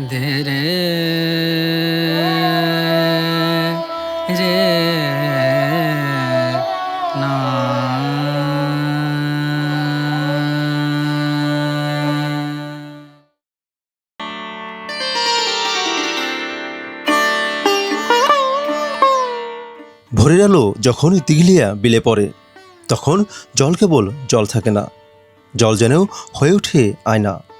দে রে না। আলো যখন দিঘলিয়া বিলে পড়ে, তখন জল কেবল জল থাকে না। জল যেন হয়ে ওঠে আয়না।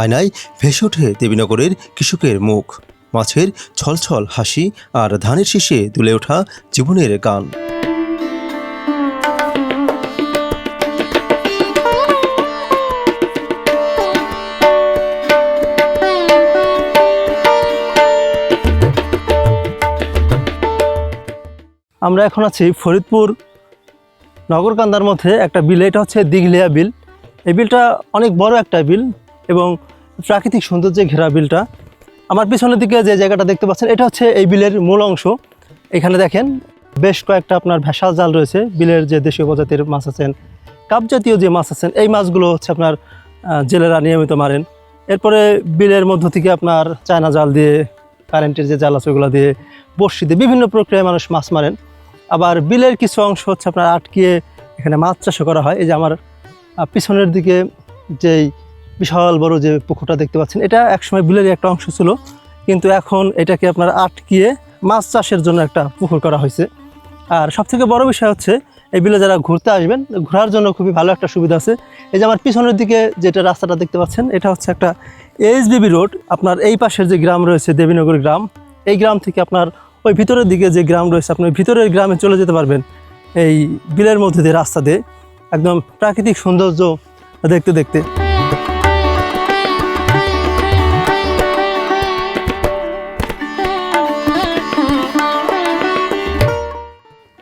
আয়নায় ভেসে ওঠে দেবীনগরের কৃষকের মুখ। মাছের ছলছল হাসি আর ধানের শীষে দুলে ওঠা জীবনের গান। আমরা এখন আছি ফরিদপুর নগরকান্দার মধ্যে একটা বিল, এটা হচ্ছে দিঘলিয়া বিল। এই বিলটা অনেক বড় একটা বিল এবং প্রাকৃতিক সৌন্দর্যে ঘেরা বিলটা। আমার পিছনের দিকে যে জায়গাটা দেখতে পাচ্ছেন, এটা হচ্ছে এই বিলের মূল অংশ। এখানে দেখেন, বেশ কয়েকটা আপনার ভেসাল জাল রয়েছে। বিলের যে দেশীয় প্রজাতির মাছ আছেন, কাপ জাতীয় যে মাছ আছেন, এই মাছগুলো হচ্ছে আপনার জেলেরা নিয়মিত মারেন। এরপরে বিলের মধ্য থেকে আপনার চায়না জাল দিয়ে, কারেন্টের যে জাল আছে ওগুলো দিয়ে, বড়শি দিয়ে বিভিন্ন প্রক্রিয়ায় মানুষ মাছ মারেন। আবার বিলের কিছু অংশ হচ্ছে আপনার আটকিয়ে এখানে মাছ চাষও করা হয়। এই যে আমার পিছনের দিকে যেই বিশাল বড় যে পুকুরটা দেখতে পাচ্ছেন, এটা একসময় বিলের একটা অংশ ছিল, কিন্তু এখন এটাকে আপনার আটকিয়ে মাছ চাষের জন্য একটা পুকুর করা হয়েছে। আর সবথেকে বড় বিষয় হচ্ছে, এই বিলে যারা ঘুরতে আসবেন, ঘোরার জন্য খুবই ভালো একটা সুবিধা আছে। এই যে আমার পিছনের দিকে যেটা রাস্তাটা দেখতে পাচ্ছেন, এটা হচ্ছে একটা এইচবিবি রোড। আপনার এই পাশের যে গ্রাম রয়েছে, দেবীনগর গ্রাম, এই গ্রাম থেকে আপনার ওই ভিতরের দিকে যে গ্রাম রয়েছে, আপনি ভিতরের গ্রামে চলে যেতে পারবেন, এই বিলের মধ্যে দিয়ে রাস্তা দিয়ে। একদম প্রাকৃতিক সৌন্দর্য দেখতে দেখতে।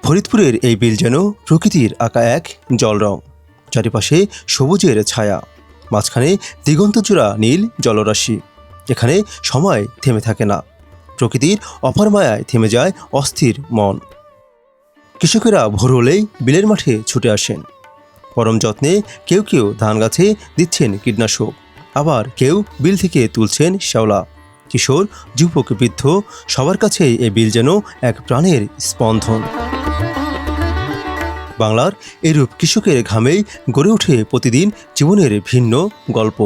ফরিদপুরের এই বিল যেন প্রকৃতির আঁকা এক জল রং। চারিপাশে সবুজের ছায়া। মাঝখানে দিগন্তচূড়া নীল জলরাশি। এখানে সময় থেমে থাকে না। প্রকৃতির অপার মায়ায় থেমে যায় অস্থির মন। কৃষকেরা ভোর হলেই বিলের মাঠে ছুটে আসেন। পরম যত্নে কেউ কেউ ধান গাছে দিচ্ছেন কীটনাশক। আবার কেউ বিল থেকে তুলছেন শ্যাওলা। কিশোর, যুবক, বৃদ্ধ সবার কাছেই এ বিল যেন এক প্রাণের স্পন্দন। বাংলার এরূপ কৃষকের ঘামেই গড়ে ওঠে প্রতিদিন জীবনের ভিন্ন গল্প।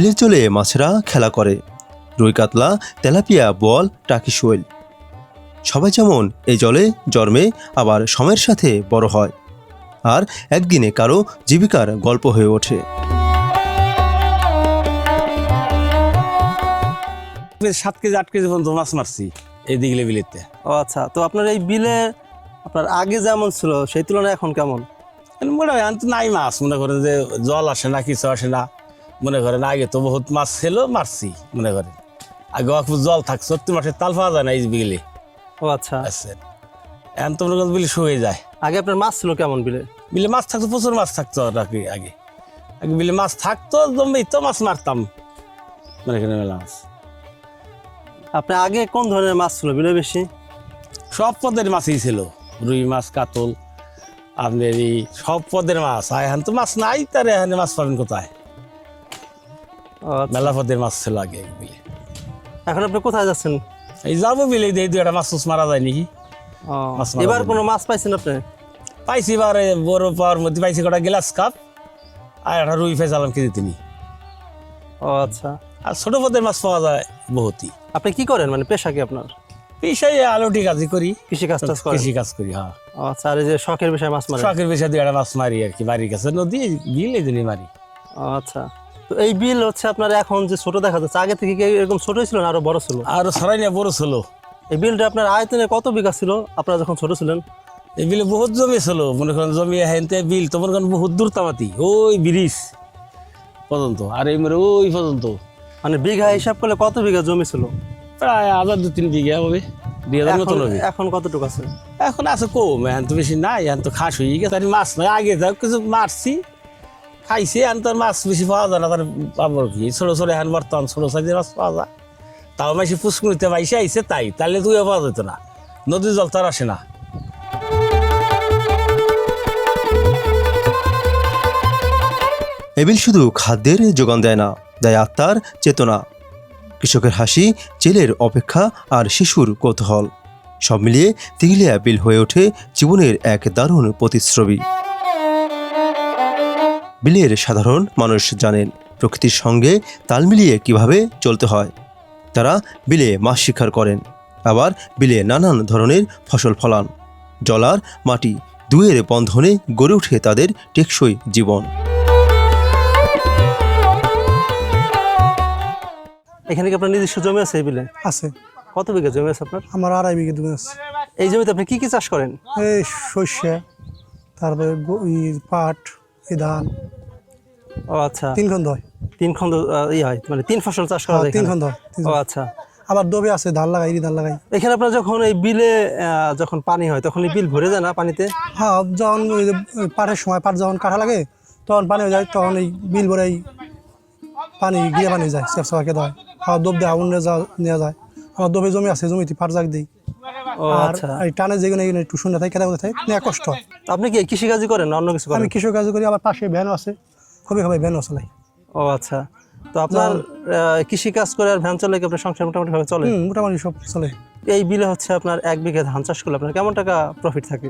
বিলের জলে মাছেরা খেলা করে। রুই কাতলা তেলাপিয়া বল টাকি শৈল। সবাই যেমন এই জলে জন্মে আবার সময়ের সাথে বড় হয়। আর একদিনে কারও জীবিকার গল্প হয়ে ওঠে। সাত কেজি আট কেজি পর্যন্ত মাছ মারছি এই দিগলে বিলেতে। ও আচ্ছা তো আপনার এই বিলে আপনার আগে যেমন ছিল সেই তুলনায় এখন কেমন? মনে হয় তো নাই মাছ মনে করেন যে জল আসে না কিছু আসে না। মনে করেন আগে তো বহুত মাছ ছিল মারছি মনে করেন। আগে অল্প জল থাক সত্যি মাসে তাল পাওয়া যায় না এই বিলে। ও আচ্ছা। আছে এখন তো মনে করেন বিলে শুয়ে যায়। আগে আপনার মাছ ছিল কেমন বিলে? বিলে মাছ থাকতো প্রচুর মাছ থাকতো নাকি আগে। আগে বিলে মাছ থাকতো জমেই তো মাছ মারতাম। মনে করেন মেলা মাছ। আপনার আগে কোন ধরনের মাছ ছিল বিলে বেশি? সব পদের মাছই ছিল। রুই মাছ কাতল আপনার এই সব পদের মাছ। এখন তো মাছ নাই তার এখানে মাছ পাবেন কোথায়? আচ্ছা। মেলা পদের মাছ ছিল আগে বিলে। এখন আপনি কোথায় যাচ্ছেন? এই যাব বিলে দিয়ে দু একটা মাছ মারা যায় নাকি? এবার কোনো মাছ পাইছেন আপনি? পাইছি এবারে বড় পাওয়ার মধ্যে পাইছি কটা গ্লাস কাপ আর একটা রুই ফেসালাম কেজি তিনি। ও আচ্ছা। আর ছোট পদের মাছ পাওয়া যায় বহুতই। আপনি কি করেন? মানে পেশা কি আপনার? পেশাই আলোটি কাজই করি। কৃষি কাজ টাজ করেন? কৃষি কাজ করি হ্যাঁ। আচ্ছা আর এই যে শখের বিষয় মাছ মারি শখের পেশা দুই একটা মাছ মারি আর কি বাড়ির কাছে। নদী বিল এই জন্যই মারি। আচ্ছা। তো এই বিল হচ্ছে আপনার এখন যে ছোট দেখা যাচ্ছে আগে থেকে কি এরকম ছোট ছিল না আরও বড় ছিল? আর সরাই নিয়ে বড় ছিল। এই বিলটা আপনার আয়তনে কত বিঘা ছিল? আপনারা যখন ছোট ছিলেন? এই বিলে বহুত জমি ছিল মনে করেন জমি হেনতে বিল তো মনে করেন বহুত দূর তামাতি ওই ব্রিজ পর্যন্ত আর এই মরে ওই পর্যন্ত। মানে বিঘা হিসাব করলে কত বিঘা জমি ছিল? প্রায় হাজার দু তিন বিঘা হবে দুই হাজার মতো এখন- হবে। এখন কতটুকু আছে? এখন আছে কম এখন তো বেশি নাই এখন তো খাস হয়ে গেছে মাছ নাই আগে যাও কিছু মারছি খাইছি এখন তো আর মাছ বেশি পাওয়া যায় না, তার পাবো কি? ছোটো ছোটো এখন বর্তমান ছোটো সাইজের মাছ পাওয়া যায়। তাও মাসে পুষ্কুনিতে পাইছে আইসে তাই তাহলে তুইও পাওয়া যেত না। নদীর জল তার আসে না। এবিল শুধু খাদ্যের যোগান দেয় না, দেয় আত্মার চেতনা। কৃষকের হাসি, জেলের অপেক্ষা আর শিশুর কৌতূহল। সব মিলিয়ে তিগলিয়া বিল হয়ে ওঠে জীবনের এক দারুণ প্রতিশ্রবী বিলের সাধারণ মানুষ জানেন প্রকৃতির সঙ্গে তাল মিলিয়ে কীভাবে চলতে হয়। তারা বিলে মাছ শিকার করেন আবার বিলে নানান ধরনের ফসল ফলান। জলার মাটি দুয়ের বন্ধনে গড়ে ওঠে তাদের টেকসই জীবন। এখানে কি আপনার নিজস্ব জমি আছে এই বিলে? আছে। কত বিঘা জমি আছে আপনার? আমার আড়াই বিঘে জমি আছে। এই জমিতে আপনি কি কি চাষ করেন? এই সর্ষে তারপরে পাট এই ধান ও আচ্ছা। তিন খন্ড হয়। তিন আহ, ই হয় মানে তিন ফসল চাষ করা হ্যাঁ, যায় তিন? খন্ড হয় ও আচ্ছা। আবার দবে আছে ধান লাগাই ধান লাগাই। এখানে আপনার যখন এই বিলে যখন পানি হয় তখন এই বিল ভরে যায় না পানিতে? হ্যাঁ যখন পাটের সময় পাট যখন কাটা লাগে তখন পানি হয়ে যায় তখন এই বিল ভরে পানি গিয়ে পানি যায় সেফ সবাইকে হয় হ্যাঁ। দব দেওয়া অন্য যাওয়া নেওয়া যায় আমার দবে জমি আছে জমিতে পাট জাগ দিই। আর আচ্ছা। এই টানে যেগুলো একটু শূন্য থাকে কেটে থাকে কষ্ট হয়। আপনি কি কৃষিকাজই করেন অন্য কিছু করেন? আমি কৃষক কাজ করি আবার পাশে ভ্যানও আছে। খুবই খুবই ভ্যানও চালাই ও আচ্ছা। তো আপনার কৃষি কাজ করে আর ভ্যান চলে কি আপনার সংসার মোটামুটি ভাবে চলে? হুম মোটামুটি সব চলে। এই বিলে হচ্ছে আপনার এক বিঘা ধান চাষ করলে আপনার কেমন টাকা প্রফিট থাকে?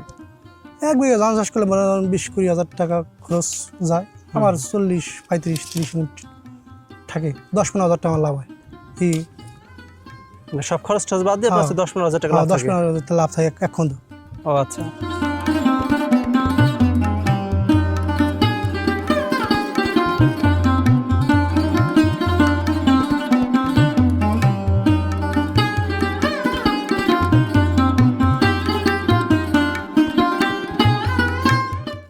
এক বিঘা ধান চাষ করলে মনে করেন বিশ কুড়ি হাজার টাকা খরচ যায়। আমার চল্লিশ পঁয়ত্রিশ তিরিশ মিনিট থাকে। দশ পনেরো হাজার টাকা লাভ হয়। কি মানে সব খরচ টরচ বাদ দিয়ে হ্যাঁ। আপনার দশ পনেরো হাজার টাকা হ্যাঁ, লাভ দশ। পনেরো হাজার টাকা লাভ থাকে এক খন্ড। ও আচ্ছা।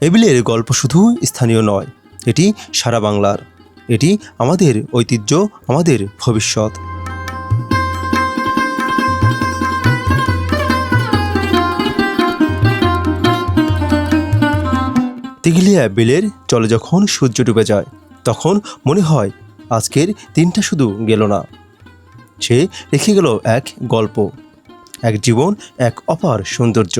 এবিলের গল্প শুধু স্থানীয় নয়, এটি সারা বাংলার। এটি আমাদের ঐতিহ্য, আমাদের ভবিষ্যৎ। তিগলিয়া বিলের জলে যখন সূর্য ডুবে যায়, তখন মনে হয় আজকের দিনটা শুধু গেল না। সে রেখে গেল এক গল্প, এক জীবন, এক অপার সৌন্দর্য।